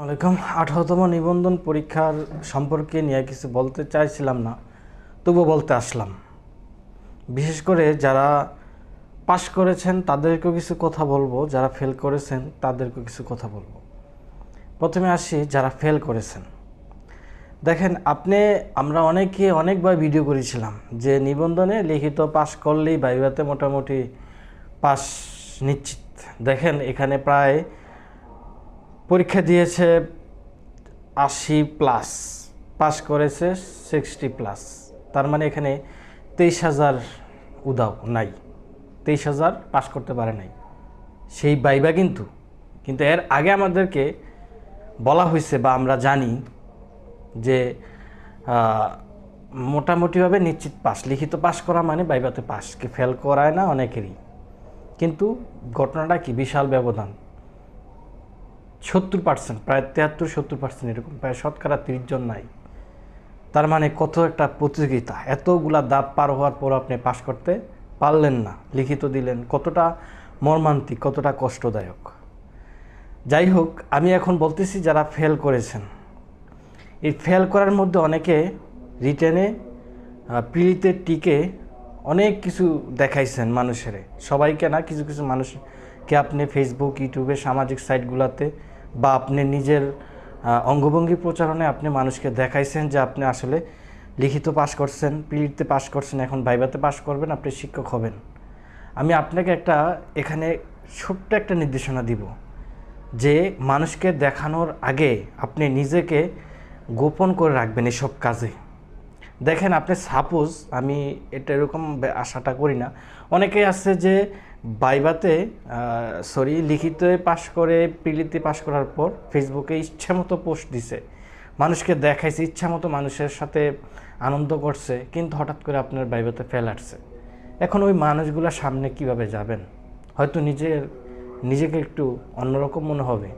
ওয়ালাইকুম আঠারোতম নিবন্ধন পরীক্ষার সম্পর্কে নিয়ে কিছু বলতে চাইছিলাম না, তবুও বলতে আসলাম। বিশেষ করে যারা পাশ করেছেন, তাদেরকেও কিছু কথা বলব। যারা ফেল করেছেন, তাদেরকেও কিছু কথা বলব। প্রথমে আসি, যারা ফেল করেছেন। দেখেন, আপনি, আমরা অনেকে অনেকবার ভিডিও করেছিলাম যে নিবন্ধনে লিখিত পাশ করলেই বাইবাতে মোটামুটি পাস নিশ্চিত। দেখেন, এখানে প্রায় পরীক্ষা দিয়েছে আশি প্লাস পাস করেছে সিক্সটি প্লাস তার মানে এখানে তেইশ হাজার উদাও নাই। তেইশ হাজার পাস করতে পারে নাই। সেই বাইবা কিন্তু। কিন্তু এর আগে আমাদেরকে বলা হয়েছে বা আমরা জানি যে মোটামুটিভাবে নিশ্চিত পাস লিখিত পাস করা মানে বাইবাতে পাস কি ফেল করায় না অনেকেরই। কিন্তু ঘটনাটা কি? বিশাল ব্যবধান। সত্তর পার্সেন্ট প্রায় তেহাত্তর সত্তর পার্সেন্ট এরকম, প্রায় শতকরা তিরিশ জন নাই। তার মানে কত একটা প্রতিযোগিতা, এতগুলা দাব পার হওয়ার পর আপনি পাশ করতে পারলেন না, লিখিত দিলেন, কতটা মর্মান্তিক, কতটা কষ্টদায়ক। যাই হোক, আমি এখন বলতেছি যারা ফেল করেছেন। এই ফেল করার মধ্যে অনেকে রিটেনে পিড়িতে টিকে অনেক কিছু দেখাইছেন মানুষের। সবাইকে না, কিছু কিছু মানুষকে আপনি ফেসবুক ইউটিউবে সামাজিক সাইটগুলোতে বা আপনি নিজের অঙ্গভঙ্গি প্রচারণে আপনি মানুষকে দেখাইছেন যে আপনি আসলে লিখিত পাশ করছেন, পিড়িতে পাশ করছেন, এখন ভাইবাতে পাশ করবেন, আপনি শিক্ষক হবেন। আমি আপনাকে একটা এখানে ছোট্ট একটা নির্দেশনা দিব যে মানুষকে দেখানোর আগে আপনি নিজেকে গোপন করে রাখবেন এসব কাজে। দেখেন আপনি সাপোজ আমি এটা এরকম আশাটা করি না। অনেকেই আছে যে বাইবাতে সরি লিখিতে পাশ করে পিলিতে পাশ করার পর ফেসবুকে ইচ্ছা মতো পোস্ট দিছে। মানুষকে দেখাইছে ইচ্ছা মতো মানুষের সাথে আনন্দ করছে, কিন্তু হঠাৎ করে আপনার বাইবাতে ফেল আসছে। এখন ওই মানুষগুলোর সামনে কীভাবে যাবেন? হয়তো নিজের, নিজেকে একটু অন্যরকম মনে হবে।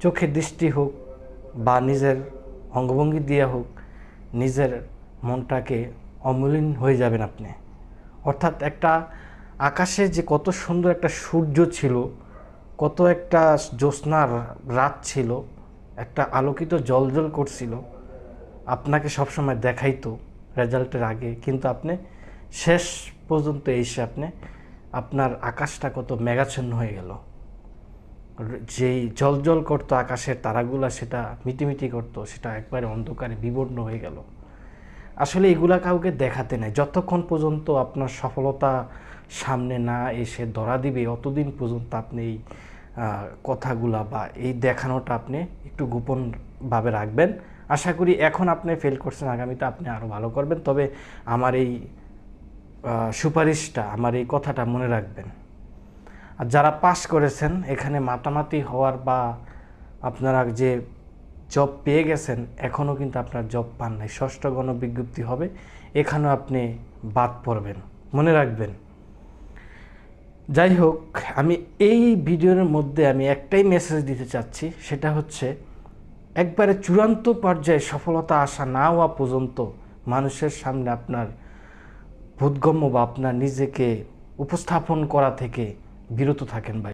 চোখের দৃষ্টি হোক বা নিজের অঙ্গভঙ্গি দিয়ে হোক, নিজের মনটাকে অমলিন হয়ে যাবেন আপনি। অর্থাৎ একটা আকাশে যে কত সুন্দর একটা সূর্য ছিল, কত একটা জ্যোৎস্নার রাত ছিল, একটা আলোকিত জলজল করছিল। আপনাকে সবসময় দেখাইতো রেজাল্টের আগে, কিন্তু আপনি শেষ পর্যন্ত এসে আপনি আপনার আকাশটা কত মেঘাচ্ছন্ন হয়ে গেল। যেই জল জল করতো আকাশের তারাগুলা, সেটা মিটিমিটি করতো, সেটা একবারে অন্ধকারে বিবর্ণ হয়ে গেল। আসলে এগুলা কাউকে দেখাতে নাই। যতক্ষণ পর্যন্ত আপনার সফলতা সামনে না এসে ধরা দিবে, অতদিন পর্যন্ত আপনি এই কথাগুলা বা এই দেখানোটা আপনি একটু গোপনভাবে রাখবেন। আশা করি এখন আপনি ফেল করছেন, আগামীতে আপনি আরও ভালো করবেন। তবে আমার এই সুপারিশটা, আমার এই কথাটা মনে রাখবেন। আর যারা পাস করেছেন, এখানে মাতামাতি হওয়ার বা আপনারা যে জব পেয়ে গেছেন, এখনও কিন্তু আপনার জব পান নাই। ষষ্ঠ গণবিজ্ঞপ্তি হবে, এখানেও আপনি বাদ পড়বেন। মনে রাখবেন। যাই হোক আমি এই ভিডিওর মধ্যে আমি একটাই মেসেজ দিতে চাচ্ছি, সেটা হচ্ছে, একবারে চূড়ান্ত পর্যায়ে সফলতা আসা না হওয়া পর্যন্ত মানুষের সামনে আপনার বোধগম্য বা আপনার নিজেকে উপস্থাপন করা থেকে বিরত থাকেন ভাই।